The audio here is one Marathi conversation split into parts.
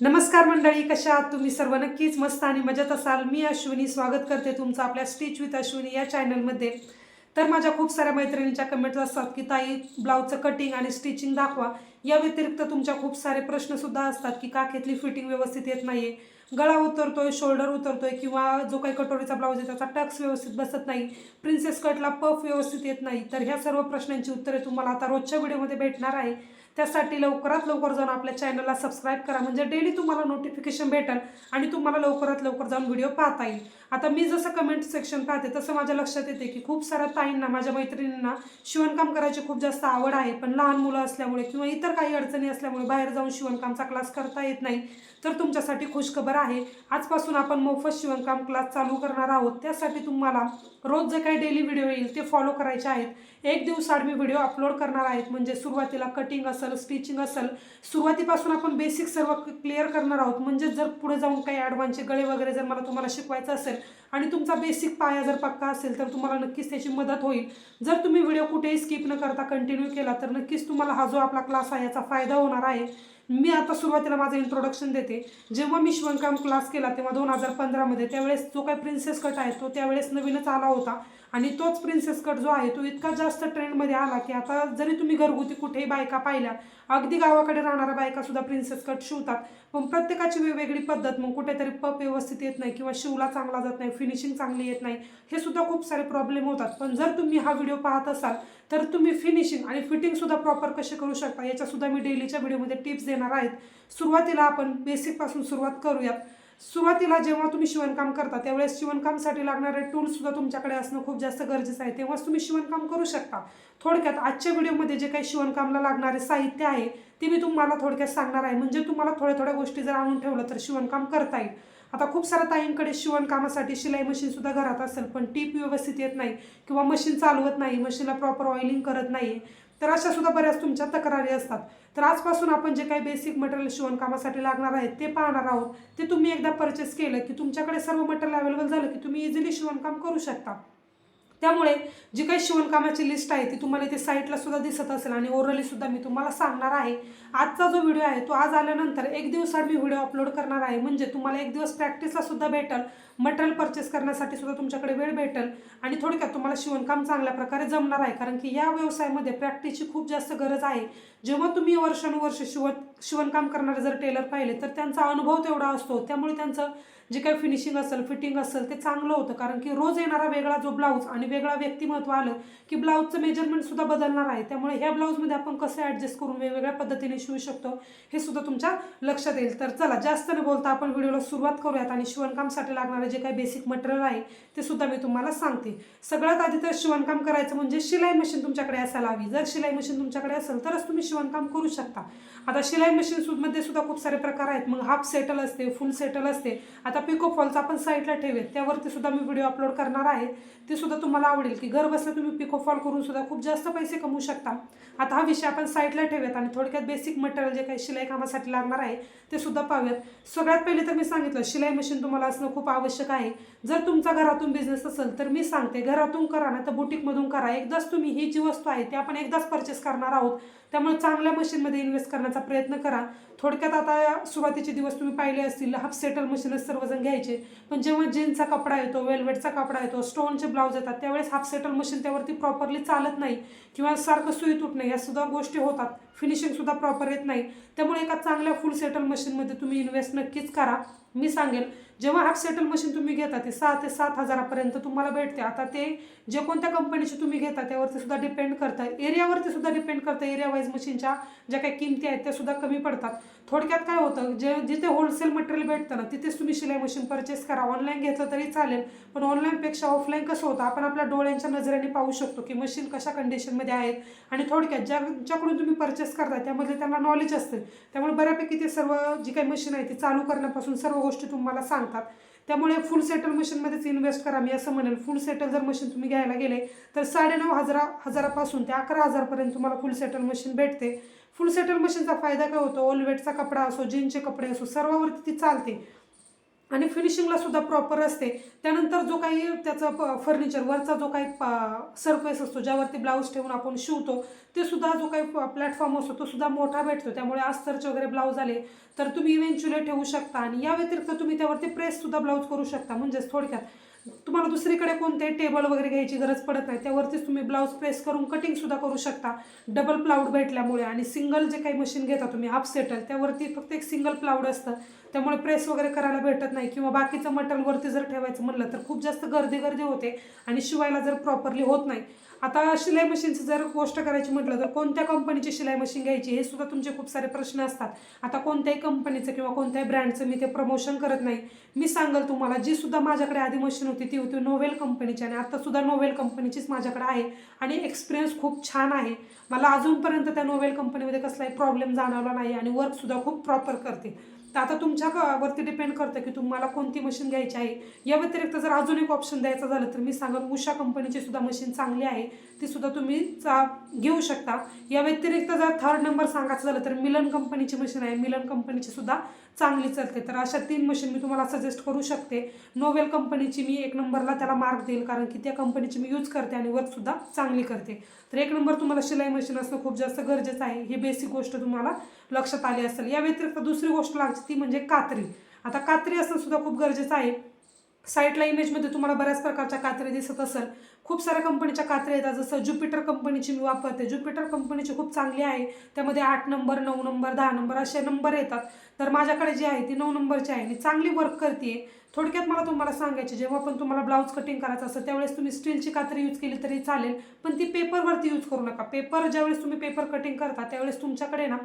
नमस्कार मंडळी कशा आहात तुम्ही? सर्व नक्कीच मस्त आणि मजेत असाल. मी अश्विनी स्वागत करते तुमचं आपल्या स्टिच विथ अश्विनी या चॅनलमध्ये तर माझ्या खूप साऱ्या मैत्रिणींच्या कमेंट्स असतात की ताई ब्लाऊजचं कटिंग आणि स्टिचिंग दाखवा. या व्यतिरिक्त तुमच्या खूप सारे प्रश्नसुद्धा असतात की काखेतली फिटिंग व्यवस्थित येत नाही गळा उतरतोय शोल्डर उतरतोय किंवा जो काही कटोरीचा ब्लाऊज आहे त्याचा टक्स व्यवस्थित बसत नाही प्रिन्सेस कटला पफ व्यवस्थित येत नाही? तर ह्या सर्व प्रश्नांची उत्तरे तुम्हाला आता रोजच्या व्हिडिओमध्ये भेटणार आहे. त्यासाठी लवकरात लवकर जाऊन आपल्या चॅनलला सबस्क्राईब करा. म्हणजे डेली तुम्हाला नोटिफिकेशन भेटेल आणि तुम्हाला लवकरात लवकर जाऊन व्हिडिओ पाहता येईल. आता मी जसं कमेंट सेक्शन पाहते तसं माझ्या लक्षात येते की खूप साऱ्या ताईंना माझ्या मैत्रिणींना शिवणकाम करायची खूप जास्त आवड आहे. पण लहान मुलं असल्यामुळे किंवा इतर काही अडचणी असल्यामुळे बाहेर जाऊन शिवणकामचा क्लास करता येत नाही. तर तुमच्यासाठी खुशखबर आहे. आजपासून आपण मोफत शिवणकाम क्लास चालू करणार आहोत. त्यासाठी तुम्हाला रोज जे काही डेली व्हिडिओ येईल ते फॉलो करायचे आहेत. एक दिवसाआड मी व्हिडिओ अपलोड करणार आहेत. म्हणजे सुरुवातीला कटिंग असं असेल स्टिचिंग असेल सुरुवातीपासून आपण बेसिक सर्व क्लिअर करणार आहोत. म्हणजे जर पुढे जाऊन काही ॲडव्हान्सचे गळे वगैरे जर मला तुम्हाला शिकवायचं असेल आणि तुमचा बेसिक पाया जर पक्का असेल तर तुम्हाला नक्कीच त्याची मदत होईल. जर तुम्ही व्हिडिओ कुठेही स्किप न करता कंटिन्यू केला तर नक्कीच तुम्हाला हा जो आपला क्लास आहे याचा फायदा होणार आहे. मी आता सुरुवातीला माझं इंट्रोडक्शन देते. जेव्हा मी शिवणकाम क्लास केला तेव्हा दोन हजार पंधरामध्ये त्यावेळेस जो काही प्रिन्सेस कट आहे तो त्यावेळेस नवीनच आला होता. आणि तोच प्रिन्सेस कट जो आहे तो इतका जास्त ट्रेंडमध्ये आला की आता जरी तुम्ही घरगुती कुठेही बायका पाहिल्या अगदी गावाकडे राहणाऱ्या बायकासुद्धा प्रिन्सेस कट शिवतात. पण प्रत्येकाची वेगवेगळी पद्धत मग कुठेतरी पप व्यवस्थित येत नाही किंवा शिवला चांगला जात नाही फिनिशिंग चांगली येत नाही. हे सुद्धा खूप सारे प्रॉब्लेम होतात. पण जर तुम्ही हा व्हिडिओ पाहत असाल तर तुम्ही फिनिशिंग आणि फिटिंगसुद्धा प्रॉपर कसे करू शकता याच्यासुद्धा मी डेलीच्या व्हिडिओमध्ये टिप्स देणार आहेत. सुरुवातीला आपण बेसिकपासून सुरुवात करूयात. सुरुवातीला जेव्हा तुम्ही शिवणकाम करता त्यावेळेस शिवणकामसाठी लागणारे टूल्ससुद्धा तुमच्याकडे असणं खूप जास्त गरजेचं आहे. तेव्हाच तुम्ही शिवणकाम करू शकता. थोडक्यात आजच्या व्हिडिओमध्ये जे काही शिवणकामला लागणारे साहित्य आहे ते मी तुम्हाला थोडक्यात सांगणार आहे. म्हणजे तुम्हाला थोड्या थोड्या गोष्टी जर आणून ठेवलं तर शिवणकाम करता येईल. आता खूप साऱ्या ताईंकडे शिवणकामासाठी शिलाई मशीनसुद्धा घरात असेल पण टीप व्यवस्थित येत नाही किंवा मशीन चालवत नाही मशीनला प्रॉपर ऑइलिंग करत नाही तर अशा सुद्धा बऱ्याच तुमच्या तक्रारी असतात. तर आजपासून आपण जे काही बेसिक मटेरियल शिवणकामासाठी लागणार आहे ते पाहणार आहोत. ते तुम्ही एकदा परचेस केलं की तुमच्याकडे सर्व मटेरियल अवेलेबल झालं की तुम्ही इझिली शिवणकाम करू शकता. त्यामुळे जी काही शिवणकामाची लिस्ट आहे ती तुम्हाला इथे साईटला सुद्धा दिसत असेल आणि ओरली सुद्धा मी तुम्हाला सांगणार आहे. आजचा जो व्हिडिओ आहे तो आज आल्यानंतर एक दिवसात मी व्हिडिओ अपलोड करणार आहे. म्हणजे तुम्हाला एक दिवस प्रॅक्टिसला सुद्धा भेटेल मटेरियल परचेस करण्यासाठी सुद्धा तुमच्याकडे वेळ भेटेल आणि थोडक्यात तुम्हाला शिवणकाम चांगल्या प्रकारे जमणार आहे. कारण की या व्यवसायामध्ये प्रॅक्टिसची खूप जास्त गरज आहे. जेव्हा तुम्ही वर्षानुवर्ष शिव शिवणकाम करणारे जर टेलर पाहिले तर त्यांचा अनुभव तेवढा असतो. त्यामुळे त्यांचं जे काही फिनिशिंग असेल फिटिंग असेल ते चांगलं होतं. कारण की रोज येणारा वेगळा जो ब्लाऊज आणि वेगळा व्यक्तिमत्व आलं की ब्लाऊजचं मेजरमेंट सुद्धा बदलणार आहे. त्यामुळे ह्या ब्लाऊजमध्ये आपण कसं ॲडजस्ट करून वेगवेगळ्या पद्धतीने शिवू शकतो हे सुद्धा तुमच्या लक्षात येईल. तर चला जास्त न बोलता आपण व्हिडिओला सुरुवात करूयात. आणि शिवणकामसाठी लागणारे जे काही बेसिक मटेरियल आहे ते सुद्धा मी तुम्हाला सांगते. सगळ्यात आधी तर शिवणकाम करायचं म्हणजे शिलाई मशीन तुमच्याकडे असायला हवी. जर शिलाई मशीन तुमच्याकडे असेल तरच तुम्ही शिवणकाम करू शकता. आता शिलाई मशीन मध्ये सुद्धा खूप सारे प्रकार आहेत. मग हाफ सेटल असते फुल सेटल असते. आता पिको फॉलचा आपण साईडला ठेवेत. त्यावरती सुद्धा मी व्हिडिओ अपलोड करणार आहे. ते सुद्धा तुम्हाला आवडेल की घर बसल्या तुम्ही पिको फॉल करून सुद्धा खूप जास्त पैसे कमवू शकता. आता हा विषय आपण साईडला ठेवूयात आणि थोडक्यात बेसिक मटेरियल जे काही शिलाई कामासाठी लागणार आहे ते सुद्धा पाहूयात. सगळ्यात पहिले तर मी सांगितलं शिलाई मशीन तुम्हाला असणं खूप आवश्यक आहे. जर तुमचा घरातून बिझनेस असेल तर मी सांगते घरातून करा ना तर बुटीकमधून करा. एकदाच तुम्ही ही जी वस्तू आहे ती आपण एकदाच परचेस करणार आहोत. त्यामुळे चांगल्या मशीनमध्ये इन्व्हेस्ट करण्याचा प्रयत्न करा. थोडक्यात आता सुरुवातीचे दिवस तुम्ही पाहिले असतील हाफ सेटल मशीनच सर्वजण घ्यायचे. पण जेव्हा जीनचा कपडा येतो वेलवेटचा कपडा येतो स्टोनचे ब्लाऊज येतात त्यावेळेस हाफ सेटल मशीन त्यावरती प्रॉपरली चालत नाही. किंवा सारखं सुई तुटणे या सुद्धा गोष्टी होतात. फिनिशिंगसुद्धा प्रॉपर येत नाही. त्यामुळे एका चांगल्या फुल सेटल मशीनमध्ये तुम्ही इन्व्हेस्ट नक्कीच करा. मी सांगेल जेव्हा हाफ सेटल मशीन तुम्ही घेता ते सहा ते सात हजारापर्यंत तुम्हाला भेटते. आता ते जे कोणत्या कंपनीचे तुम्ही घेता त्यावरती सुद्धा डिपेंड करतं. एरियावरती सुद्धा डिपेंड करतं एरिया वाईज मशीनच्या ज्या काही किमती आहेत त्या सुद्धा कमी पडतात. थोडक्यात काय होतं जे जिथे होलसेल मटेरियल भेटतं ना तिथेच तुम्ही शिलाई मशीन परचेस करा. ऑनलाईन घेतलं तरी चालेल पण ऑनलाईनपेक्षा ऑफलाईन कसं होतं आपण आपल्या डोळ्यांच्या नजरेने पाहू शकतो की मशीन कशा कंडिशनमध्ये आहेत. आणि थोडक्यात ज्यांच्याकडून तुम्ही परचेस करता त्यामध्ये त्यांना नॉलेज असते. त्यामुळे बऱ्यापैकी ते सर्व जी काही मशीन आहे ती चालू करण्यापासून सर्व गोष्टी तुम्हाला सांग सांगतात त्यामुळे फुल सेटल मशीनमध्येच इन्व्हेस्ट करा. मी असं म्हणेल फुल सेटल जर मशीन तुम्ही घ्यायला गेले तर साडेनऊ हजारा हजारापासून ते अकरा हजारपर्यंत तुम्हाला फुल सेटल मशीन भेटते. फुल सेटल मशीनचा फायदा काय होतो? ओलवेटचा कपडा असो जीनचे कपडे असो सर्वावरती ती चालते. आणि फिनिशिंगला सुद्धा प्रॉपर असते. त्यानंतर जो काही त्याचा फर्निचर वरचा जो काही सरफेस असतो ज्यावरती ब्लाऊज ठेवून आपण शिवतो ते सुद्धा जो काही प्लॅटफॉर्म असतो तो सुद्धा मोठा भेटतो. त्यामुळे अस्तरचे वगैरे ब्लाऊज आले तर तुम्ही इव्हेंच्युअली ठेवू शकता. आणि या व्यतिरिक्त तुम्ही त्यावरती प्रेस सुद्धा ब्लाऊज करू शकता. म्हणजेच थोडक्यात तुम्हाला दुसरीकडे कोणते टेबल वगैरे घ्यायची गरज पडत नाही. त्यावरतीच तुम्ही ब्लाऊज प्रेस करून कटिंगसुद्धा करू शकता. डबल प्लाऊड भेटल्यामुळे आणि सिंगल जे काही मशीन घेता तुम्ही हाफ सेटल त्यावरती फक्त एक सिंगल प्लाऊड असतं. त्यामुळे प्रेस वगैरे करायला भेटत नाही किंवा बाकीचं मटेरियलवरती जर ठेवायचं म्हणलं तर खूप जास्त गर्दी गर्दी होते आणि शिवायला जर प्रॉपरली होत नाही. आता शिलाई मशीनची जर गोष्ट करायची म्हटलं तर कोणत्या कंपनीची शिलाई मशीन घ्यायची हे सुद्धा तुमचे खूप सारे प्रश्न असतात. आता कोणत्याही कंपनीचं किंवा कोणत्याही ब्रँडचं मी ते प्रमोशन करत नाही. मी सांगेल तुम्हाला जी सुद्धा माझ्याकडे आधी मशीन होती ती होती नोवेल कंपनीची आणि आत्तासुद्धा नोवेल कंपनीचीच माझ्याकडे आहे आणि एक्सपिरियन्स खूप छान आहे. मला अजूनपर्यंत त्या नोवेल कंपनीमध्ये कसलाही प्रॉब्लेम जाणवला नाही आणि वर्कसुद्धा खूप प्रॉपर करते. तर आता तुमच्या क- वरती डिपेंड करतं की तुम्हाला कोणती मशीन घ्यायची आहे. या व्यतिरिक्त जर अजून एक ऑप्शन द्यायचं झालं तर मी सांगेन उषा कंपनीची सुद्धा मशीन चांगली आहे. ती सुद्धा तुम्ही चा घेऊ शकता. या व्यतिरिक्त जर थर्ड नंबर सांगायचं झालं तर मिलन कंपनीची मशीन आहे. मिलन कंपनीची सुद्धा चांगली चालते. तर अशा तीन मशीन मी तुम्हाला सजेस्ट करू शकते. नोवेल कंपनीची मी एक नंबरला त्याला मार्क देईल कारण की त्या कंपनीची मी यूज करते आणि वर्कसुद्धा चांगली करते. तर एक नंबर तुम्हाला शिलाई मशीन असणं खूप जास्त गरजेचं आहे. ही बेसिक गोष्ट तुम्हाला लक्षात आली असेल. या व्यतिरिक्त दुसरी गोष्ट लागते ती म्हणजे कात्री. आता कात्री असणं सुद्धा खूप गरजेचं आहे. साईटला इमेजमध्ये तुम्हाला बऱ्याच प्रकारच्या कात्र्या दिसत असेल. खूप साऱ्या कंपनीच्या कात्र्या येतात जसं ज्युपिटर कंपनीची मी वापरते. ज्युपिटर कंपनीची खूप चांगली आहे. त्यामध्ये आठ नंबर नऊ नंबर दहा नंबर असे नंबर येतात. तर माझ्याकडे जी आहे ती नऊ नंबरची आहे. मी चांगली वर्क करते थोडक्यात मला तुम्हाला सांगायचे जेव्हा पण तुम्हाला ब्लाऊज कटिंग करायचं असतं त्यावेळेस तुम्ही स्टीलची कात्री यूज केली तरी चालेल पण ती पेपरवरती यूज करू नका. पेपर ज्यावेळेस तुम्ही पेपर कटिंग करता त्यावेळेस तुमच्याकडे ना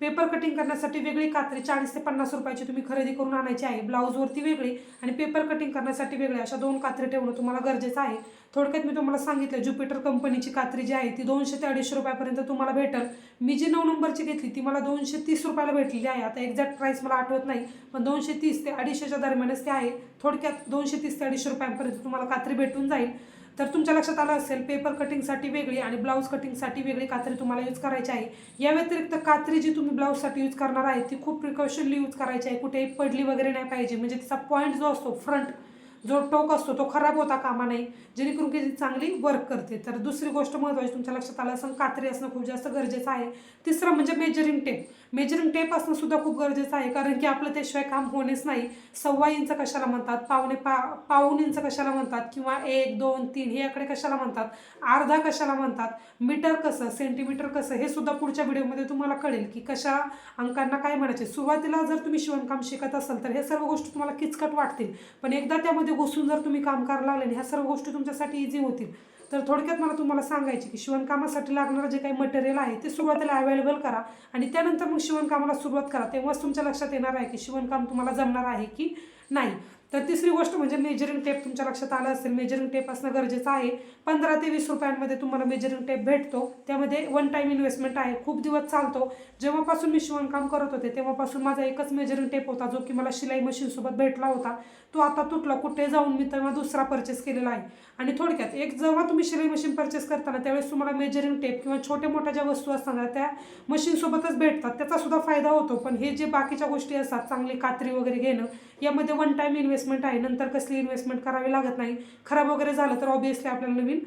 पेपर कटिंग करण्यासाठी वेगळी कात्री चाळीस ते पन्नास रुपयाची तुम्ही खरेदी करून आणायची आहे. ब्लाऊजवरती वेगळी आणि पेपर कटिंग करण्यासाठी वेगळी अशा दोन कात्री ठेवणं तुम्हाला गरजेचं आहे. थोडक्यात मी तुम्हाला सांगितलं ज्युपिटर कंपनीची कात्री जी आहे ती दोनशे ते अडीचशे रुपयापर्यंत तुम्हाला भेटेल. मी जी नऊ नंबरची घेतली ती मला दोनशे तीस रुपयाला भेटलेली आहे. आता एक्झॅक्ट प्राईस मला आठवत नाही पण दोनशे तीस ते अडीचशेच्या दरम्यानच ते आहे. थोडक्यात दोनशे तीस ते अडीचशे रुपयांपर्यंत तुम्हाला कात्री भेटून जाईल. तर तुमच्या लक्षात आलं असेल पेपर कटिंगसाठी वेगळी आणि ब्लाऊज कटिंगसाठी वेगळी कात्री तुम्हाला यूज करायची आहे. या व्यतिरिक्त कात्री जी तुम्ही ब्लाऊजसाठी यूज करणार आहे ती खूप प्रिकॉशनली यूज करायची आहे. कुठेही पडली वगैरे नाही पाहिजे. म्हणजे तिचा पॉईंट जो असतो फ्रंट जो टोक असतो तो खराब होता कामा नाही जेणेकरून की ती चांगली वर्क करते. तर दुसरी गोष्ट महत्त्वाची तुमच्या लक्षात आलं असं कात्री असणं खूप जास्त गरजेचं आहे. तिसरं म्हणजे मेजरिंग टेप मेजरिंग टेप असणं सुद्धा खूप गरजेचं आहे. कारण की आपलं त्याशिवाय काम होणेच नाही. सव्वा इंच कशाला म्हणतात? पावणे पा पाऊन इंच कशाला म्हणतात? किंवा एक दोन तीन हे आकडे कशाला म्हणतात? अर्धा कशाला म्हणतात? मीटर कसं? सेंटीमीटर कसं? हे सुद्धा पुढच्या व्हिडिओमध्ये तुम्हाला कळेल की कशा अंकांना काय म्हणायचे. सुरुवातीला जर तुम्ही शिवणकाम शिकत असाल तर हे सर्व गोष्टी तुम्हाला किचकट वाटतील. पण एकदा त्यामध्ये घुसून जर तुम्ही काम करायला लागले आणि ह्या सर्व गोष्टी तुमच्यासाठी इझी होतील तर थोडक्यात मला तुम्हाला सांगायचे की शिवणकामासाठी लागणारं जे काही मटेरियल आहे ते सुरुवातीला अवेलेबल करा आणि त्यानंतर मग शिवणकामाला सुरुवात करा. तेव्हाच तुमच्या लक्षात येणार आहे की शिवणकाम तुम्हाला जमणार आहे की नाही. तर तिसरी गोष्ट म्हणजे मेजरिंग टेप तुमच्या लक्षात आलं असेल मेजरिंग टेप असणं गरजेचं आहे. पंधरा ते वीस रुपयांमध्ये तुम्हाला मेजरिंग टेप भेटतो. त्यामध्ये वन टाईम इन्व्हेस्टमेंट आहे खूप दिवस चालतो. जेव्हापासून मी शिवणकाम करत होते तेव्हापासून माझा एकच मेजरिंग टेप होता जो की मला शिलाई मशीनसोबत भेटला होता. तो आता तुटला कुठे जाऊन मी तेव्हा दुसरा परचेस केलेला आहे. आणि थोडक्यात एक जेव्हा तुम्ही शिलाई मशीन परचेस करताना त्यावेळेस तुम्हाला मेजरिंग टेप किंवा छोट्या मोठ्या ज्या वस्तू असताना त्या मशीनसोबतच भेटतात. त्याचा सुद्धा फायदा होतो. पण हे जे बाकीच्या गोष्टी असतात चांगली कात्री वगैरे घेणं यामध्ये वन टाईम इन्व्हेस्ट इन्व्हेस्टमेंट आहे नंतर कसली इन्व्हेस्टमेंट करावी लागत नाही. खराब वगैरे झालं तर ऑब्वियसली आपल्याला नवीन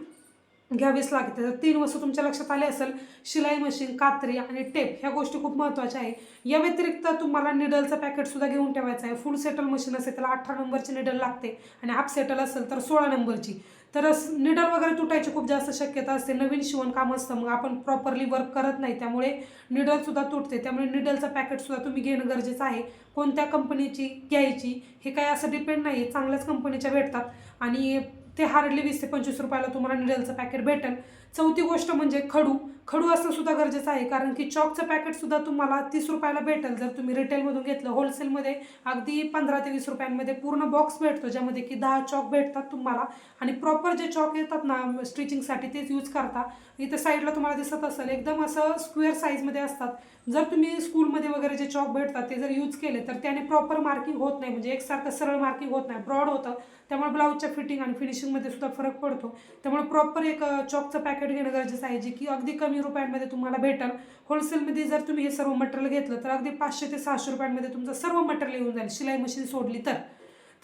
घ्यावीच लागते. तर तीन वस्तू तुमच्या लक्षात आल्या असेल शिलाई मशीन कात्री आणि टेप ह्या गोष्टी खूप महत्त्वाच्या आहे. या व्यतिरिक्त तुम्हाला निडलचं पॅकेटसुद्धा घेऊन ठेवायचं आहे. फुल सेटल मशीन असेल त्याला अठरा नंबरची निडल लागते. आणि हाफ सेटल असेल तर सोळा नंबरची तर निडल वगैरे तुटायची खूप जास्त शक्यता असते. नवीन शिवणकाम असतं मग आपण प्रॉपरली वर्क करत नाही. त्यामुळे निडलसुद्धा तुटते. त्यामुळे निडलचं पॅकेटसुद्धा तुम्ही घेणं गरजेचं आहे. कोणत्या कंपनीची घ्यायची हे काय असं डिपेंड नाही आहे चांगल्याच कंपनीच्या भेटतात. आणि ते हार्डली वीस ते पंचवीस रुपयाला तुम्हाला निडलचं पॅकेट भेटेल. चौथी गोष्ट म्हणजे खडू. खडू असणं सुद्धा गरजेचं आहे कारण की चॉकचं पॅकेटसुद्धा तुम्हाला तीस रुपयाला भेटेल. जर तुम्ही रिटेलमधून घेतलं होलसेलमध्ये अगदी पंधरा ते वीस रुपयांमध्ये पूर्ण बॉक्स भेटतो ज्यामध्ये की दहा चॉक भेटतात तुम्हाला. आणि प्रॉपर जे चॉक येतात ना स्टिचिंगसाठी तेच यूज करता. इथं साईडला तुम्हाला दिसत असेल एकदम असं स्क्वेअर साईजमध्ये असतात. जर तुम्ही स्कूलमध्ये वगैरे जे चॉक भेटतात ते जर यूज केले तर त्याने प्रॉपर मार्किंग होत नाही. म्हणजे एकसारखं सरळ मार्किंग होत नाही. ब्रॉड होतं. त्यामुळे ब्लाऊजच्या फिटिंग आणि फिनिशिंगमध्ये सुद्धा फरक पडतो. त्यामुळे प्रॉपर एक चॉकचं पॅकेट घेणं गरजेचं आहे. जे की अगदी कमी रुपयांमध्ये तुम्हाला भेटेल. होलसेलमध्ये जर तुम्ही हे सर्व मटेरियल घेतलं तर अगदी पाचशे ते सहाशे रुपयांमध्ये तुमचं सर्व मटेरियल येऊन जाईल. शिलाई मशीन सोडली तर.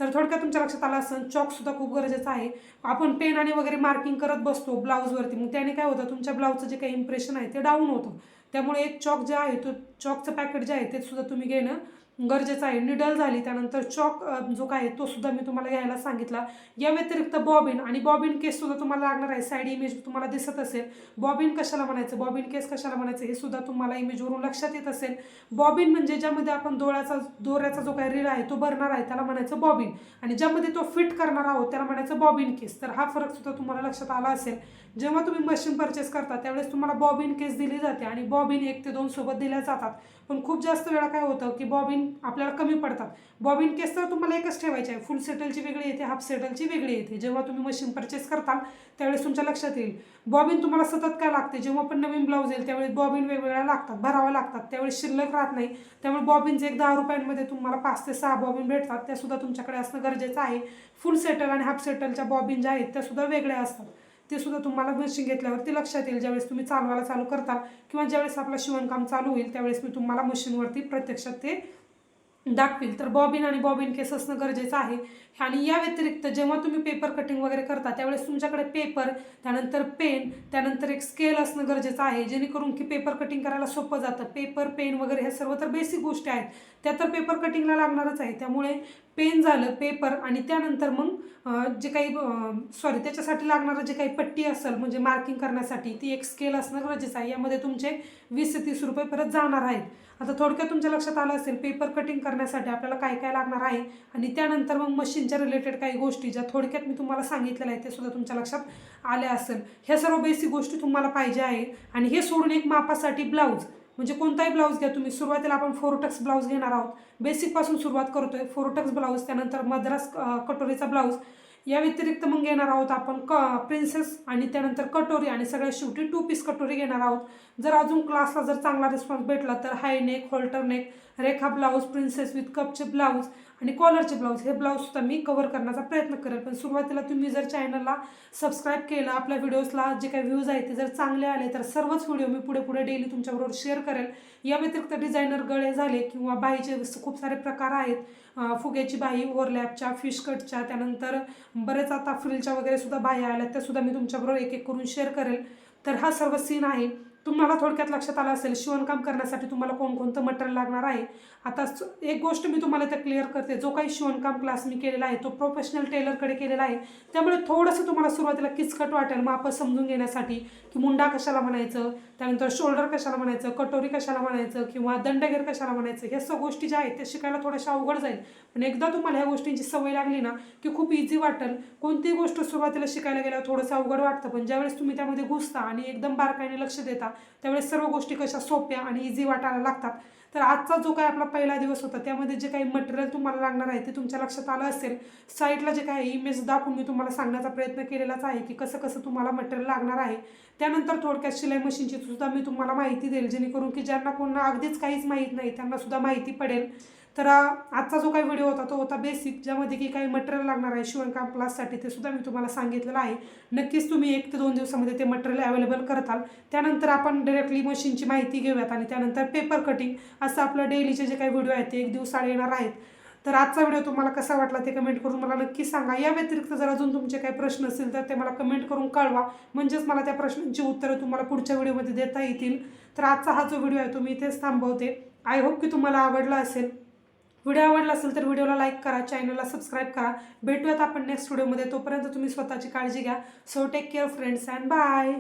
तर थोडक्यात तुमच्या लक्षात आलं असेल चॉकसुद्धा खूप गरजेचं आहे. आपण पेन आणि वगैरे मार्किंग करत बसतो ब्लाऊजवरती मग त्याने काय होतं तुमच्या ब्लाऊजचं जे काही इम्प्रेशन आहे ते डाऊन होतं. त्यामुळे एक चॉक जे आहे तो चॉकचं पॅकेट जे आहे ते सुद्धा तुम्ही घेणं गरजेचं आहे. निडल झाली त्यानंतर चॉक जो काय आहे तो सुद्धा मी तुम्हाला घ्यायला सांगितला. या व्यतिरिक्त बॉबिन आणि बॉबिन केस सुद्धा तुम्हाला लागणार आहे. साईड इमेज तुम्हाला दिसत असेल. बॉबिन कशाला म्हणायचं? बॉबिन केस कशाला म्हणायचं? हे सुद्धा तुम्हाला इमेजवरून लक्षात येत असेल. बॉबिन म्हणजे ज्यामध्ये आपण दोळ्याचा दोऱ्याचा जो काही रील आहे तो भरणार आहे त्याला म्हणायचं बॉबिन. आणि ज्यामध्ये तो फिट करणार आहोत त्याला म्हणायचं बॉबिन केस. तर हा फरक सुद्धा तुम्हाला लक्षात आला असेल. जेव्हा तुम्ही मशीन परचेस करता त्यावेळेस तुम्हाला बॉबिन केस दिली जाते आणि बॉबिन एक ते दोन सोबत दिल्या जातात. पण खूप जास्त वेळा काय होतं की बॉबिन आपल्याला कमी पडतात. बॉबिन केस तर तुम्हाला एकच ठेवायचे आहे. फुल सेटलची वेगळी येते हाफ सेटलची वेगळी येते. जेव्हा तुम्ही मशीन परचेस करताल त्यावेळेस तुमच्या लक्षात येईल. बॉबिन तुम्हाला सतत काय लागते? जेव्हा पण नवीन ब्लाऊज येईल त्यावेळेस बॉबिन वेगवेगळ्या लागतात भराव्या लागतात. त्यावेळेस शिल्लक राहत नाही. त्यामुळे बॉबिनचे एक दहा रुपयांमध्ये तुम्हाला पाच ते सहा बॉबिन भेटतात. त्यासुद्धा तुमच्याकडे असणं गरजेचं आहे. फुल सेटल आणि हाफ सेटलच्या बॉबिन ज्या आहेत त्यासुद्धा वेगळ्या असतात. ते सुद्धा तुम्हाला मशीन घेतल्यावरती लक्षात येईल. ज्यावेळेस तुम्ही चालवायला चालू करता किंवा ज्यावेळेस आपलं शिवणकाम चालू होईल त्यावेळेस मी तुम्हाला मशीनवरती प्रत्यक्षात ते दाखवील. तर बॉबिन आणि बॉबिन केस असणं गरजेचं आहे. आणि या व्यतिरिक्त जेव्हा तुम्ही पेपर कटिंग वगैरे करता त्यावेळेस तुमच्याकडे पेपर त्यानंतर पेन त्यानंतर एक स्केल असणं गरजेचं आहे. जेणेकरून की पेपर कटिंग करायला सोपं जातं. पेपर पेन वगैरे ह्या सर्व तर बेसिक गोष्टी आहेत. त्या तर पेपर कटिंगला लागणारच आहे. त्यामुळे पेन झालं पेपर आणि त्यानंतर मग जे काही सॉरी त्याच्यासाठी लागणारं जे काही पट्टी असेल म्हणजे मार्किंग करण्यासाठी ती एक स्केल असणं गरजेचं आहे. यामध्ये तुमचे वीस ते तीस रुपये परत जाणार आहेत. आता थोडक्यात तुमच्या लक्षात आलं असेल पेपर कटिंग करण्यासाठी आपल्याला काय काय लागणार आहे? आणि त्यानंतर मग मशीनच्या रिलेटेड काही गोष्टी ज्या थोडक्यात मी तुम्हाला सांगितलेल्या आहेत ते सुद्धा तुमच्या लक्षात आल्या असेल. ह्या सर्व बेसिक गोष्टी तुम्हाला पाहिजे आहे आणि हे सोडून एक मापासाठी ब्लाऊज म्हणजे कोणताही ब्लाऊज घ्या तुम्ही सुरुवातीला आपण फोरोटक्स ब्लाऊज घेणार आहोत. बेसिकपासून सुरुवात करतो आहे फोरोटक्स ब्लाऊज त्यानंतर मद्रास कटोरीचा ब्लाऊज. या व्यतिरिक्त मग घेणार आहोत आपण क प्रिन्सेस आणि त्यानंतर कटोरी आणि सगळ्यात शेवटी टू पीस कटोरी घेणार आहोत. जर अजून क्लासला जर चांगला रिस्पॉन्स भेटला तर हाय नेक होल्टर नेक रेखा ब्लाऊज प्रिन्सेस विथ कपचे ब्लाऊज. आणि कॉलरचे ब्लाऊज हे ब्लाऊजसुद्धा मी कवर करण्याचा प्रयत्न करेल. पण सुरुवातीला तुम्ही जर चॅनलला सबस्क्राईब केलं आपल्या व्हिडिओजला जे काही व्ह्यूज आहेत ते जर चांगले आले तर सर्वच व्हिडिओ मी पुढे पुढे डेली तुमच्याबरोबर शेअर करेल. या व्यतिरिक्त डिझायनर गळे झाले किंवा बाईचे खूप सारे प्रकार आहेत. फुग्याची बाई ओव्हरलॅपच्या फिश कटच्या त्यानंतर बरेच आता फ्रिलच्या वगैरे सुद्धा बाह्या आल्या त्या सुद्धा मी तुमच्याबरोबर एक एक करून शेअर करेल. तर हा सर्व सीन आहे. तुम्हाला थोडक्यात लक्षात आलं असेल शिवणकाम करण्यासाठी तुम्हाला कोणकोणतं मटेरियल लागणार आहे? आता एक गोष्ट मी तुम्हाला इथं क्लिअर करते. जो काही शिवणकाम क्लास मी केलेला आहे तो प्रोफेशनल टेलरकडे केलेला आहे. त्यामुळे थोडंसं तुम्हाला सुरुवातीला किचकट वाटेल माप समजून घेण्यासाठी की मुंडा कशाला म्हणायचं त्यानंतर शोल्डर कशाला म्हणायचं कटोरी कशाला म्हणायचं किंवा दंडगेर कशाला म्हणायचं ह्या सगळ्या गोष्टी ज्या आहेत त्या शिकायला थोड्याशा अवघड जाईल. पण एकदा तुम्हाला ह्या गोष्टींची सवय लागली ना की खूप इझी वाटेल. कोणतीही गोष्ट सुरुवातीला शिकायला गेल्यावर थोडंसं अवघड वाटतं पण ज्यावेळेस तुम्ही त्यामध्ये घुसता आणि एकदम बारकाईने लक्ष देता त्यावेळेस सर्व गोष्टी कशा सोप्या आणि इझी वाटायला लागतात. तर आजचा जो काही आपला पहिला दिवस होता त्यामध्ये जे काही मटेरियल तुम्हाला लागणार आहे ते तुमच्या लक्षात आलं असेल साईटला जे काही इमेज दाखवून मी तुम्हाला सांगण्याचा प्रयत्न केलेलाच आहे की कसं कसं तुम्हाला मटेरियल लागणार आहे. त्यानंतर थोडक्यात शिलाई मशीनची सुद्धा मी तुम्हाला माहिती देईल जेणेकरून की ज्यांना कोणाला अगदीच काहीच माहीत नाही त्यांना सुद्धा माहिती पडेल. तर आजचा जो काही व्हिडिओ होता तो होता बेसिक ज्यामध्ये की काही मटेरियल लागणार आहे शिवणकाम क्लाससाठी ते सुद्धा मी तुम्हाला सांगितलेलं आहे. नक्कीच तुम्ही एक ते दोन दिवसामध्ये ते मटेरियल अवेलेबल करताल त्यानंतर आपण डायरेक्टली मशीनची माहिती घेऊयात आणि त्यानंतर पेपर कटिंग असं आपलं डेलीचे जे काही व्हिडिओ आहेत ते एक दिवसाआड येणार आहेत. तर आजचा व्हिडिओ तुम्हाला कसा वाटला ते कमेंट करून मला नक्की सांगा. या व्यतिरिक्त जर अजून तुमचे काही प्रश्न असतील तर ते मला कमेंट करून कळवा. म्हणजेच मला त्या प्रश्नांची उत्तरं तुम्हाला पुढच्या व्हिडिओमध्ये देता येतील. तर आजचा हा जो व्हिडिओ आहे तो मी इथेच थांबवते. आय होप की तुम्हाला आवडला असेल. व्हिडिओ आवडला असेल तर व्हिडिओला लाईक करा चॅनलला सबस्क्राईब करा. भेटूयात आपण नेक्स्ट व्हिडिओमध्ये. तोपर्यंत तुम्ही स्वतःची काळजी घ्या. So take care friends and bye